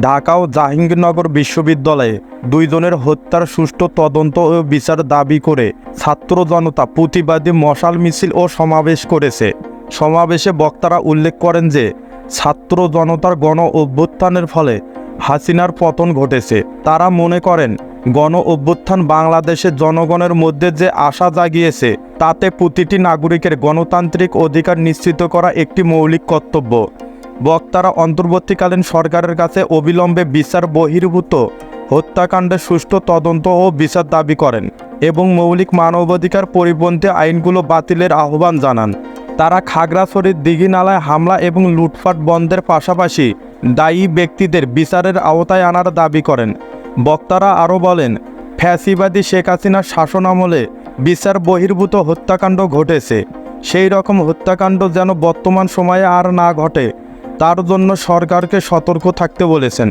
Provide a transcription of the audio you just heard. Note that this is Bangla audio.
ঢাকা ও জাহাঙ্গীরনগর বিশ্ববিদ্যালয়ে দুইজনের হত্যার সুষ্ঠু তদন্ত ও বিচার দাবি করে ছাত্র জনতা প্রতিবাদী মশাল মিছিল ও সমাবেশ করেছে। সমাবেশে বক্তারা উল্লেখ করেন যে, ছাত্র জনতার গণ অভ্যুত্থানের ফলে হাসিনার পতন ঘটেছে। তারা মনে করেন, গণ অভ্যুত্থান বাংলাদেশের জনগণের মধ্যে যে আশা জাগিয়েছে, তাতে প্রতিটি নাগরিকের গণতান্ত্রিক অধিকার নিশ্চিত করা একটি মৌলিক কর্তব্য। বক্তারা অন্তর্বর্তীকালীন সরকারের কাছে অবিলম্বে বিচার বহির্ভূত হত্যাকাণ্ডের সুষ্ঠু তদন্ত ও বিচার দাবি করেন এবং মৌলিক মানবাধিকার পরিপন্থী আইনগুলো বাতিলের আহ্বান জানান। তারা খাগড়াছড়ির দিঘিনালায় হামলা এবং লুটপাট বন্ধের পাশাপাশি দায়ী ব্যক্তিদের বিচারের আওতায় আনার দাবি করেন। বক্তারা আরও বলেন, ফ্যাসিবাদী শেখ হাসিনার শাসনামলে বিচার বহির্ভূত হত্যাকাণ্ড ঘটেছে। সেই রকম হত্যাকাণ্ড যেন বর্তমান সময়ে আর না ঘটে তার জন্য সরকারকে সতর্ক থাকতে বলেছেন।